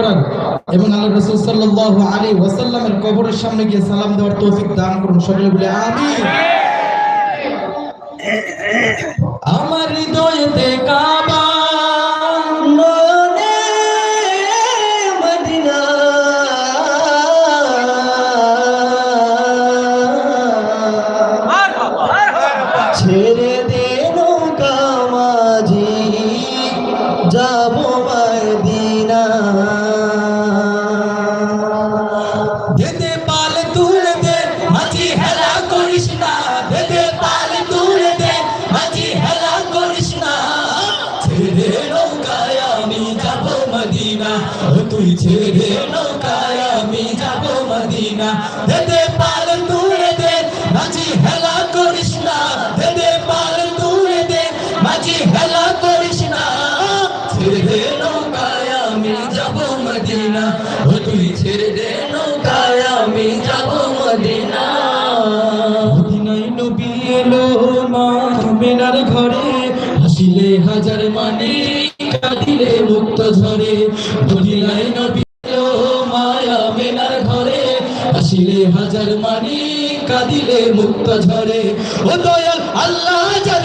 করার এবং আল্লাহ রাসূল সাল্লাল্লাহু আলাইহি ওয়াসাল্লামের কবরের সামনে গিয়ে সালাম দেওয়ার তৌফিক দান করুন, সকলে বলে আমিন। আমার হৃদয়তে কাবা মদিনা। ছেড়ে দে নৌকা মাঝি, যাব হাসিলে হাজার মানি কাঁদিলে মুক্ত ঝরে। ও দয়াল আল্লাহ যার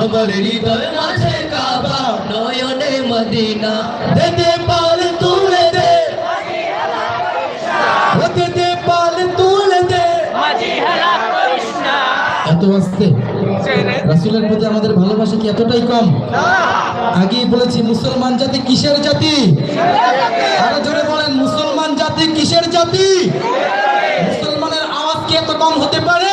আমার হৃদয় মাঝে কাবা, নয়নে মদিনা। পাল তুলে দে। পাল তুলে দে। এত আসতে? রাসূলের প্রতি আমাদের ভালোবাসা কি এতটাই কম? আগেই বলেছি, মুসলমান জাতি কিসের জাতি? আরও জোরে বলেন, মুসলমান জাতি কিসের জাতি? মুসলমানের আওয়াজ কি এত কম হতে পারে?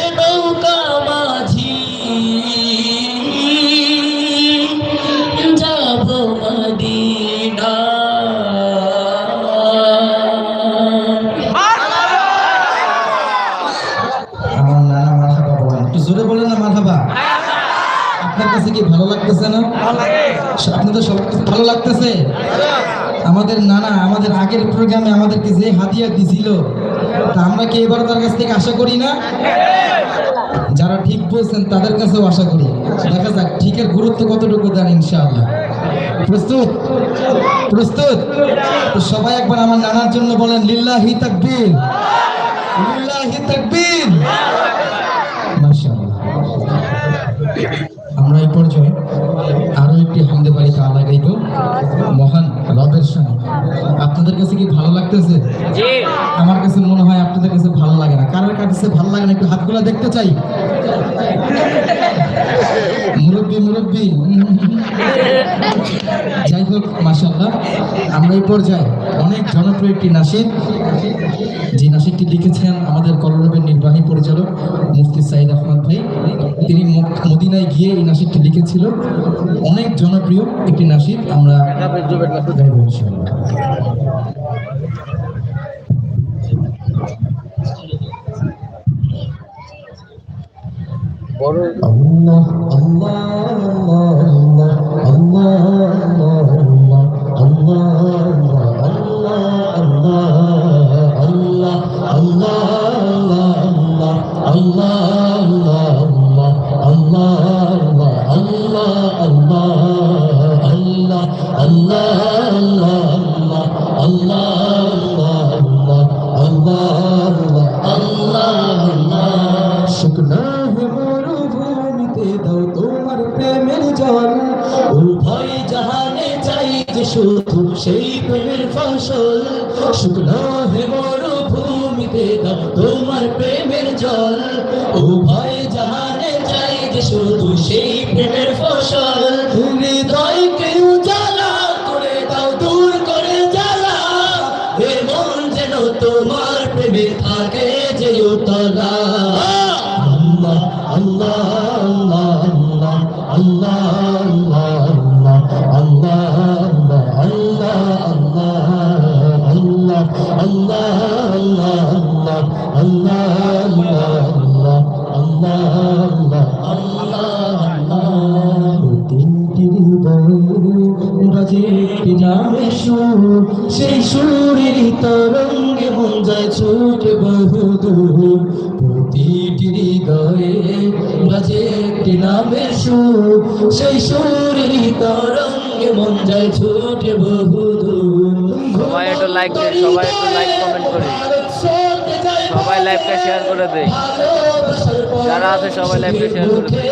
লাগতেছে আমাদের নানা, আমাদের আগের প্রোগ্রামে আমাদেরকে যে হাদিয়া দিছিল, তা আমরা কি এবার তার কাছ থেকে আশা করি না? যারা ঠিক বলছেন, তাদের কাছেও আশা করি। দেখা যাক, ঠিকের গুরুত্ব কতটুকু দেন, ইনশাআল্লাহ। প্রস্তুত? প্রস্তুত? তো সবাই একবার আমার নানার জন্য বলেন, লিল্লাহি তাকবীর। লিল্লাহি তাকবীর। মাশাআল্লাহ। আমরা এই পর্যায়ে আরও একটি হামদে বাড়ি তালা গাইব মহান রবের সঙ্গে আপনাদের কাছে কি ভালো লাগতেছে? আমার কাছে মনে হয় আপনাদের কাছে ভালো লাগে না। কারোর কাছে ভালো লাগে না একটু হাতগুলো দেখতে চাই। মুরব্বী মুরব্বী। যাই হোক মাসাল্লাহ আমরা এই পর্যায়ে অনেক জনপ্রিয় একটি নাসিদ যে নাসিদটি লিখেছেন আমাদের কলরবের নির্বাহী পরিচালক মুফতি সাইদ আহমদ ভাই। তিনি গিয়ে এই নাসিদটি লিখেছিল অনেক জনপ্রিয় একটি নাসিদ আমরা ইনশাআল্লাহ আল্লাহ আল্লাহ আল্লাহ আল্লাহ আল্লাহ শুকনা প্রেমের ফসল শুকনা হে মরুভূমিতে দাও তোমার প্রেমের জল। উভয় জাহানে চাই যে শুধু সেই প্রেমের ফসল। হৃদয়কে উজালা সেই সুরের তরঙ্গে মন যায় ছুটে বহুদূর। প্রতিটি হৃদয়ে বাজে একটি নামে সুর। সেই সুরের তরঙ্গে মন যায় ছুটে বহুদূর। সবাই একটু like দে, সবাই একটু like, comment করে। সবাই লাইভটা শেয়ার করে দেয় যারা আছে সবাই লাইভটা শেয়ার করে দেয়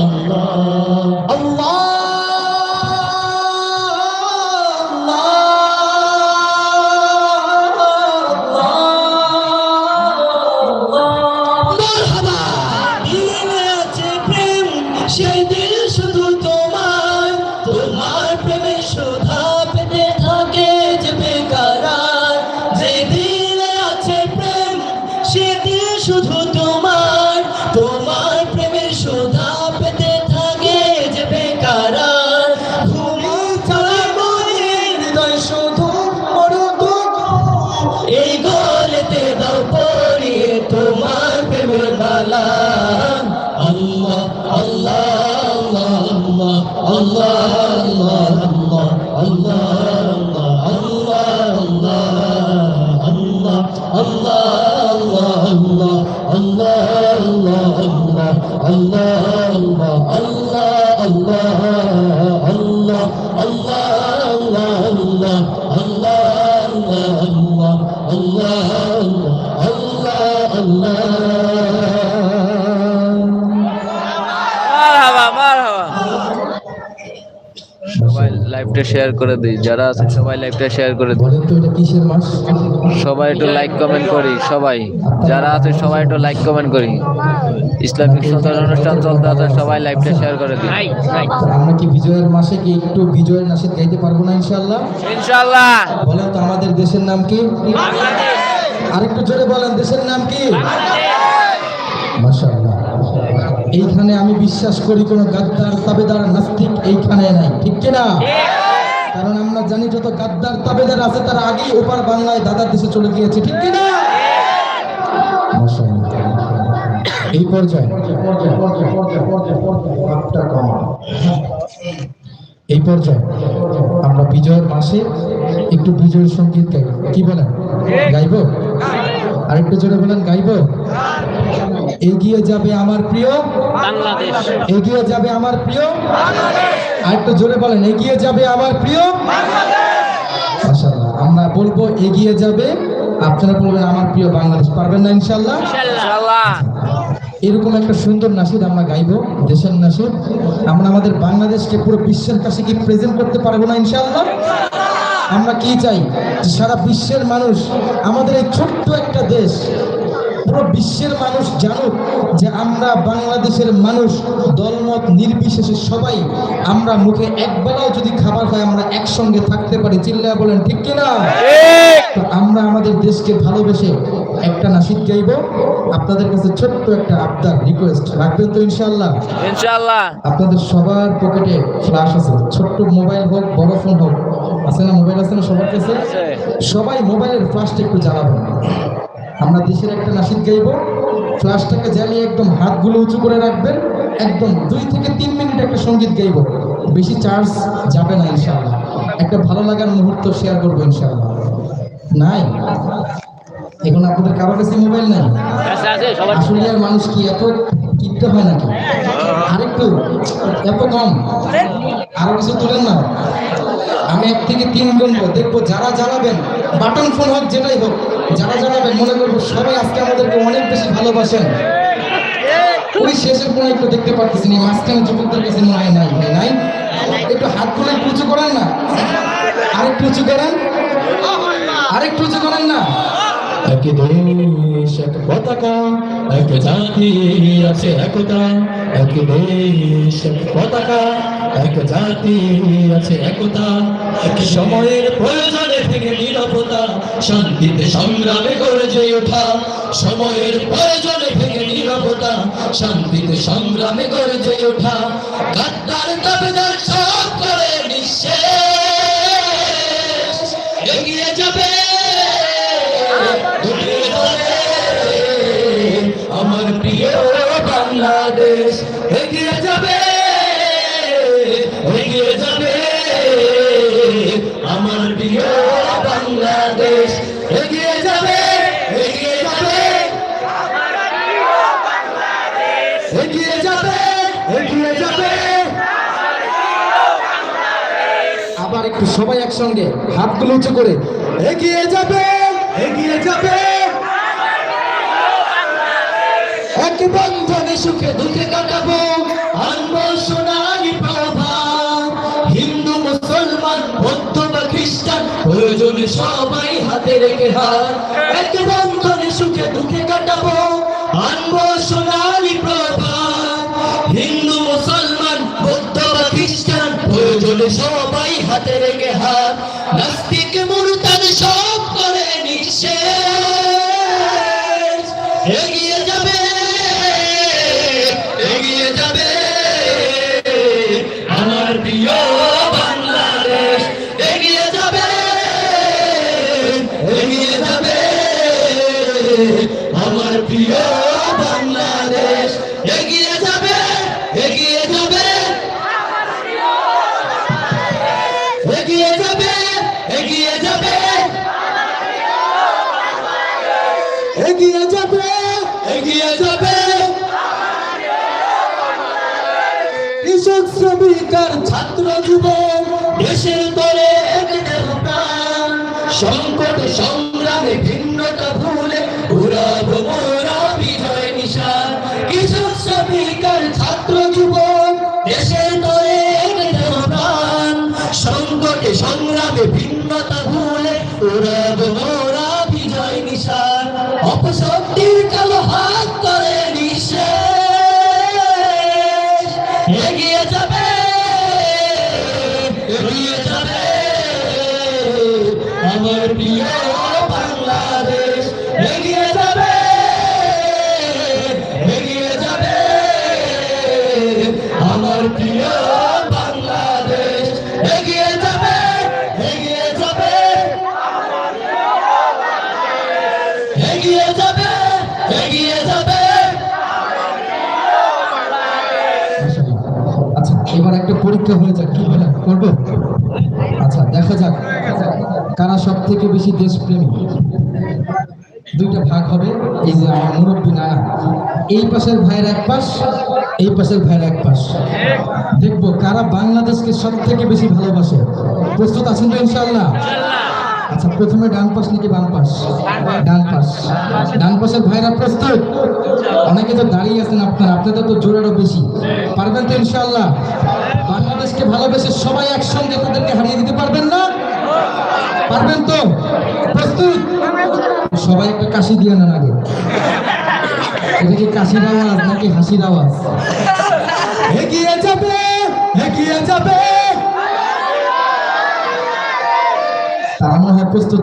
লাইভটা শেয়ার করে দিই যারা আছে সবাই লাইভটা শেয়ার করে দিই। বলেন তো এটা কিসের মাস সবাই একটু লাইক কমেন্ট করি সবাই। যারা আছে সবাই একটু লাইক কমেন্ট করি। ইসলামিক সন্তান অনুষ্ঠান চলতে আছে সবাই লাইভটা শেয়ার করে দিই। আমরা কি বিজয়ের মাসে কি একটু বিজয়ের নাসিদ গাইতে পারব না ইনশাআল্লাহ? ইনশাআল্লাহ। বলেন তো আমাদের দেশের নাম কি? আরেকটু জোরে বলেন দেশের নাম কি? মাশাআল্লাহ। এইখানে আমি বিশ্বাস করি কোনো গাদ্দার তাবেদার নাস্তিক এইখানে নাই ঠিক কি না কারণ আমরা জানি যত গাদ্দার তাবেদার আছে তারা আগেই ওপার বাংলায় দাদার দেশে চলে গিয়েছে ঠিক কি না? এই পর্যায়ে এই পর্যায়ে আমরা বিজয়ের মাসে একটু বিজয়ের সংগীত গাইব কি বলেন? গাইব? আরেকটু জোরে বলেন গাইব? এগিয়ে যাবে আমার প্রিয় বাংলাদেশ। এগিয়ে যাবে আমার প্রিয় আরেকটু জোরে বলেন এগিয়ে যাবে আমার প্রিয় আমরা বলব এগিয়ে যাবে আপনারা বলবেন আমার প্রিয় বাংলাদেশ পারবেন না ইনশাল্লাহ এরকম একটা সুন্দর নাসিদ আমরা গাইবো দেশের নাসিদ। আমরা আমাদের বাংলাদেশকে পুরো বিশ্বের কাছে কি প্রেজেন্ট করতে পারব না ইনশাল্লাহ আমরা কি চাই? সারা বিশ্বের মানুষ আমাদের এই ছোট্ট একটা দেশ পুরো বিশ্বের মানুষ জানুক যে আমরা বাংলাদেশের মানুষ দলমত নির্বিশেষে সবাই আমরা মুখে একবেলাও যদি খাবার খাই আমরা একসঙ্গে থাকতে পারি। চিল্লা বলেন ঠিক কিনা তো আমরা আমাদের দেশকে ভালোবেসে একটা নাসিদ গাইব। আপনাদের কাছে ছোট্ট একটা আবদার রিকোয়েস্ট রাখবেন তো ইনশাআল্লাহ? ইনশাআল্লাহ। আপনাদের সবার পকেটে ফ্ল্যাশ আছে। ছোট্ট মোবাইল হোক বড় ফোন হোক আছে না মোবাইল আছে না সবার কাছে? সবাই মোবাইলের ফ্ল্যাশটা একটু জ্বালাবেন। আমরা দেশের একটা নাসিদ গাইব। ফ্ল্যাশটাকে জ্বালিয়ে একদম হাতগুলো উঁচু করে রাখবেন। একদম দুই থেকে তিন মিনিট একটা সংগীত গাইব। বেশি চার্জ যাবে না ইনশাআল্লাহ। একটা ভালো লাগার মুহূর্ত শেয়ার করব ইনশাআল্লাহ। নাই? এখন আপনাদের কারও কাছে মোবাইল নাই? আছে আছে আসলে আর মানুষ কি এত কিনতে হয় নাকি? আরেকটু এত কম? আরও কিছু তুলেন না। আমি এক থেকে তিন গুনবো দেখব যারা জ্বালাবেন বাটন ফোন হোক যেটাই হোক যারা জ্বালাবেন মনে করব সবাই আজকে আমাদেরকে অনেক বেশি ভালোবাসেন। ওই শেষের কোনো একটু দেখতে পারতেছি না মাঝখানে যুবকদের কাছে নাই নাই ভাই নাই। একটু হাত তুলে উঁচু করেন না। আরেকটু উঁচু করেন। আরেকটু উঁচু করেন না। এক দেশ এক পতাকা এক জাতি আছে একতা। এক দেশ এক পতাকা এক জাতি আছে একতা, এক সময়ের প্রয়োজনে থেকে নিরাপতা শান্তিতে সংগ্রামে গড়ে ওঠা। সময়ের প্রয়োজনে থেকে নিরাপতা শান্তিতে সংগ্রামে গড়ে ওঠা। গাদ্দার দাবিদার একসঙ্গে হাতগুলো উঁচু করে, এগিয়ে যাবে এগিয়ে যাবে। এক বন্ধনে সুখে দুঃখে কাটাবো হিন্দু, মুসলমান খ্রিস্টান সবাই হাতে রেখে হাত। এক বন্ধনে সুখে দুঃখে কাটাবো সবাই হাতে রেখে হাত। নাস্তিক সংকট সংগ্রামে ভিন্নতা ভুলে উড়াবো পরীক্ষা হয়ে যাক, কি বলেন করব? আচ্ছা দেখা যাক। কারা সব থেকে বেশি দেশপ্রেমী? দুইটা ভাগ হবে। এই যে আমার মুরব্বী নানা এই পাশের ভাইয়ের এক পাশ, এই পাশের ভাইয়ের এক পাশ। দেখব কারা বাংলাদেশকে সব থেকে বেশি ভালোবাসে। প্রস্তুত আছেন তো ইনশাল্লাহ আচ্ছা প্রথমে ডান পাশ নাকি বাম পাশ? ডান পাশ। ডান পাশের ভাইরা প্রস্তুত? অনেকে তো দাঁড়িয়ে আছেন আপনারা, আপনাদের তো জোরেরও বেশি। পারবেন তো ইনশাআল্লাহ? বাংলাদেশকে ভালোবেসে সবাই একসঙ্গে তাদেরকে হারিয়ে দিতে পারবেন না? পারবেন তো? সবাই একটা কাশি দিয়ে নেন আগে। এটা কি কাশির আওয়াজ নাকি হাসির আওয়াজ? এগিয়ে যাবে এগিয়ে যাবে।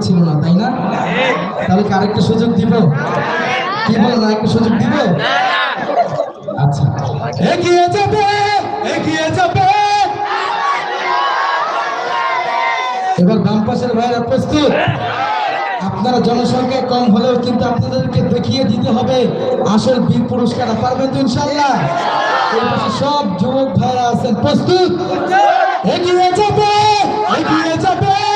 ছিল না, তাই না? তাহলে সুযোগ দিব? সুযোগ দিব? আচ্ছা। এগিয়ে যাবে। বাম ভাইরা প্রস্তুত? আপনারা জনসংখ্যা কম হলেও কিন্তু আপনাদেরকে দেখিয়ে দিতে হবে, আসল বীর পুরস্কার পারবেন তো ইনশাল্লাহ সব যুবক ভাইরা আছেন, প্রস্তুত? এগিয়ে যাবে এগিয়ে যাবে।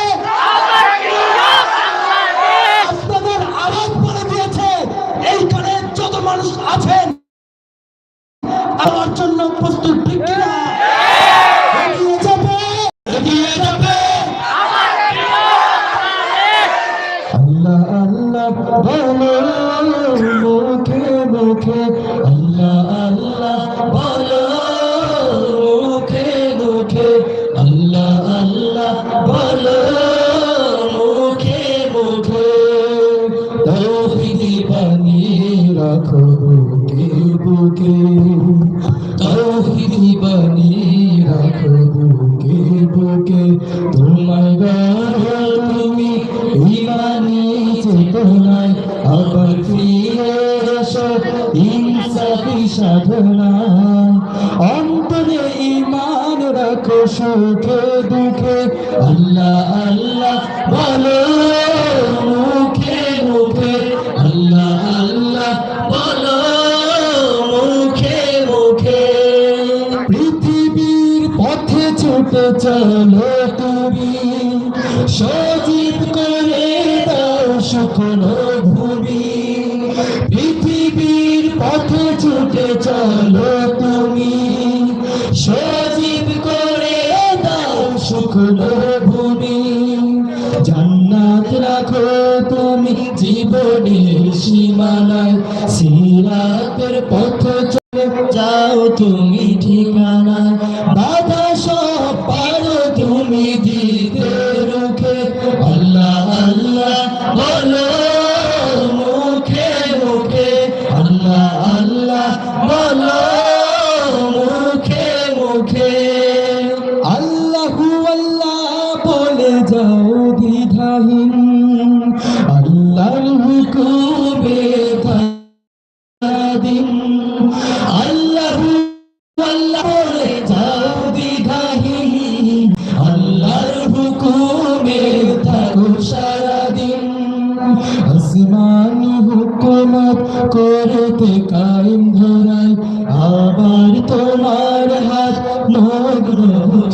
আল্লাহ মুখে মুখে ছুটে চলো তুমি। সজীব করে দাও শুকনো ভূমি পৃথিবীর পথে ছুটে চলো তুমি। সজীব করে দাও শুকনো ভূমি জান্নাত রাখো তুমি জীবনের সীমানায়। সিরাতের পথ চলে যাও তুমি। দ্বিধাহীন আল্লাহর হুকুমে দিন আল্লাহু আল্লাহ বলে যাও দ্বিধাহীন আল্লাহর হুকুমে থাকো সারাদিন। আসমান হুকুমত করতে কায়েম ধরাই। আবার তোমার হাত নগ্ন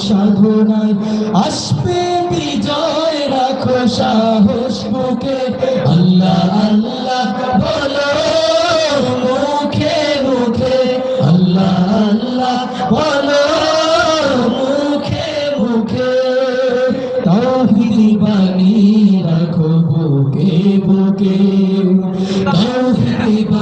সাধনায়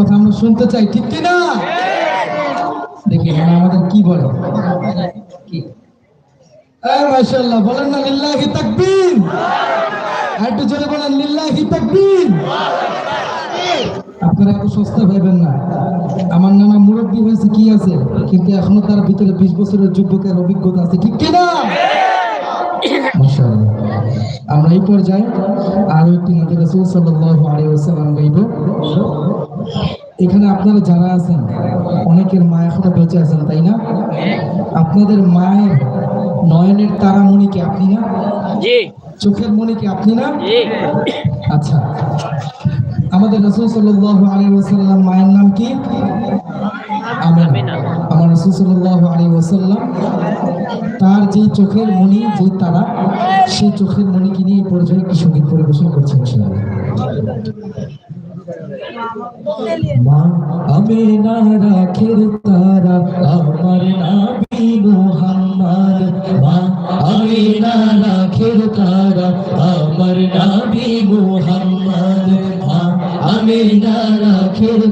কথা আমরা শুনতে চাই, ঠিক কি না দেখি নানা আমাদের কি বলে? আমার হয়েছে, কি আছে? কিন্তু এখনও তার ভিতরে বিশ বছরের অভিজ্ঞতা আছে, ঠিক কিনা। আমরা এই পর্যায়ে আরও একটি নদী রাসূল ওয়াসাল্লাম গাইব। এখানে আপনারা যারা আছেন অনেকের মা এখনও বেঁচে আছেন তাই না? আপনাদের মায়ের নয়নের তারামণি কি আপনি না? চোখের মণি কি আপনি না? আচ্ছা। আমাদের রসুল সাল্লাল্লাহু আলাইহি ওয়াসাল্লাম মায়ের নাম কি? আমিনা। আমার রসুল সাল্লাল্লাহু আলাইহি ওয়াসাল্লাম তার যে চোখের মণি যে তারা সেই চোখের মণিকে নিয়ে পর্যায়ে একটি সংগীত পরিবেশন করছেন ইনশাআল্লাহ। মা আমি না রাখের তারা আমার নাবি মুহাম্মদ। মা আমি না রাখের তারা আমার নাবি মুহাম্মদ। আমি না রাখের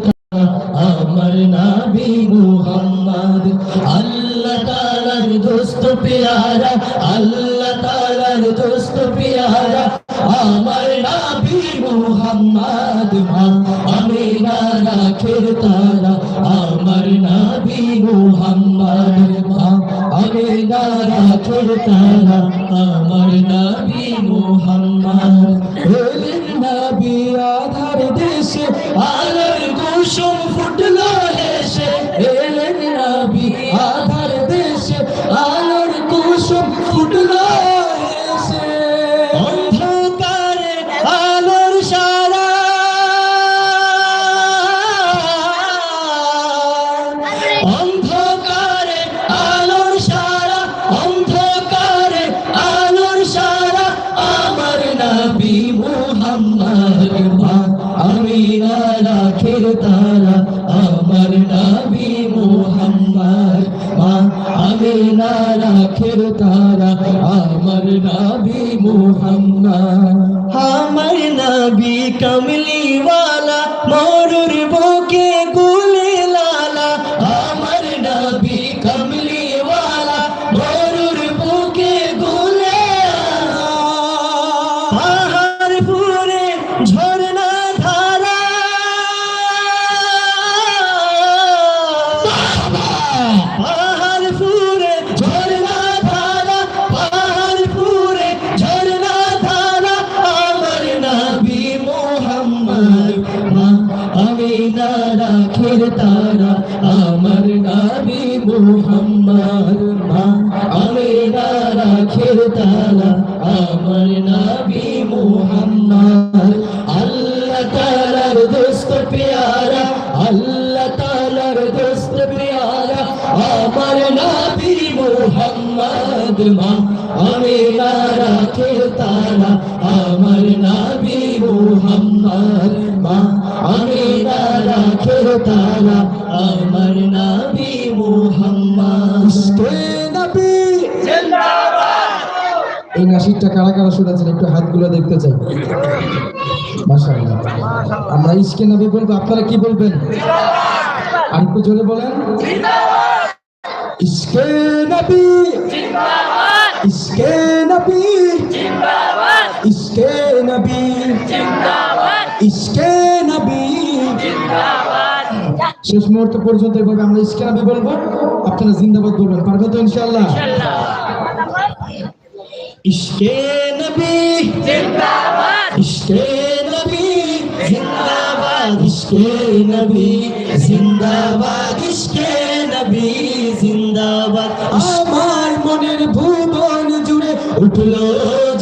আমার নাবি মুহাম্মদ আল্লাহ তাআলার দোস্ত পেয়ারা আল্লাহ তাআলার দোস্ত পেয়ারা আমার নাবি মুহাম্মদ আমি না রাখের তারা আমার নাবি মুহাম্মদ আমি না রাখের তারা আমার নাবি মুহাম্মদ দেশে আমার একটু হাতগুলো দেখতে চাই। আমরা ইশকে নবী বলব, আপনারা কি বলবেন? আর একটু জোরে বলেন। ইশকে নবী। ইশকে নবী। ইশকে নবী। ইশকে নবী। শেষ মুহূর্ত পর্যন্ত এভাবে আমরা ইশকে নবী বলব। আপনারা জিন্দাবাদ বলবেন। পারবে তো ইনশাআল্লাহ? ইশকে নবী। জিন্দাবাদ ইশকে নবী। জিন্দাবাদ ইশকে নবী। জিন্দাবাদ। ইশকে নবী। জিন্দাবাদ। আমার মনের ভুবন জুড়ে উঠল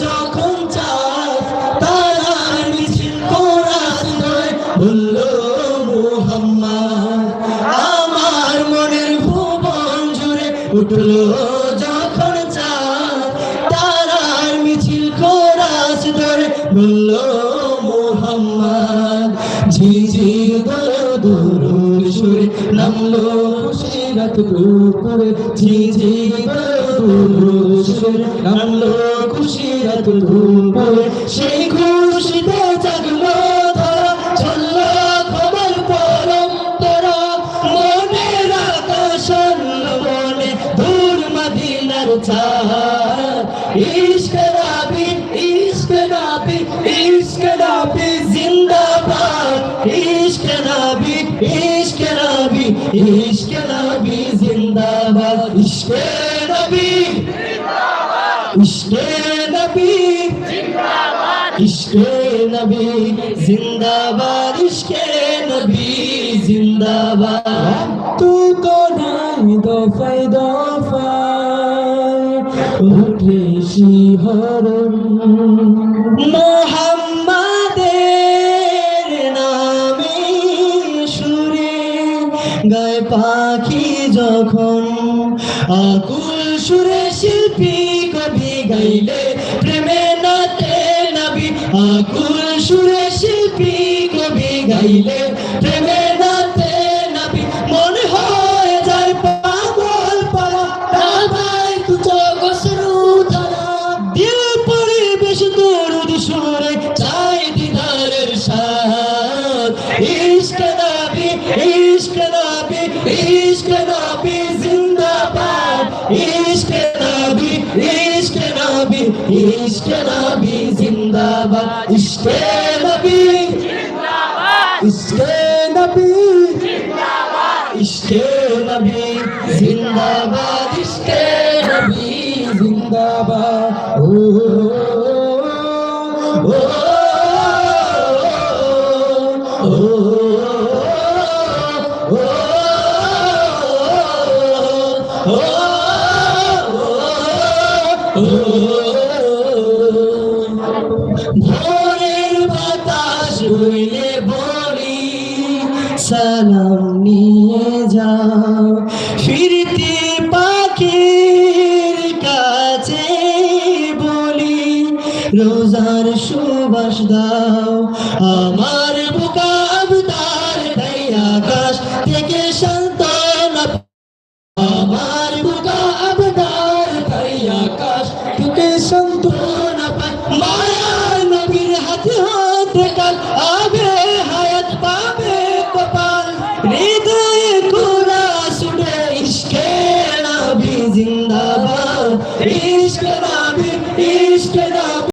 যখন চাঁদ তারা মিছিল কোরআন ধরে বলল, মুহাম্মদ, আমার মনের ভুবন জুড়ে উঠল খুশিরাত করে ঝিঝি সুরে নামলো খুশিরাত করে। সেই খুশিতে জাগলো ধরা চলল খবর পরম্পরা। মনের আকাশ মনে দূর মদিনার চার ইশক রাবি। ইশকে নবী? জিন্দাবাদ ইশকে নবী জিন্দাবাদ। তু তো নাই দফাই দফায় উঠে শিহরণ। মোহাম্মদের নামে সুরে গায়ে পাখি যখন আকুল সুরে শিল্পী কবি গাইলে প্রেমে নাতে নাবি। মনে হয় যায় পাগল পারা ভাই তু জগসরু তারা দিল পরিবেশ দরুদ সুরে, চাই দিদারের সাথ। ইশক নবী ইশক নবী ইশক নবী, জিন্দাবাদ। ইশক নবী ইশক নবী ইশক নবী। ইশক নবী ইশকে নবী জিন্দাবাদ ইশকে নবী জিন্দাবাদ ও ও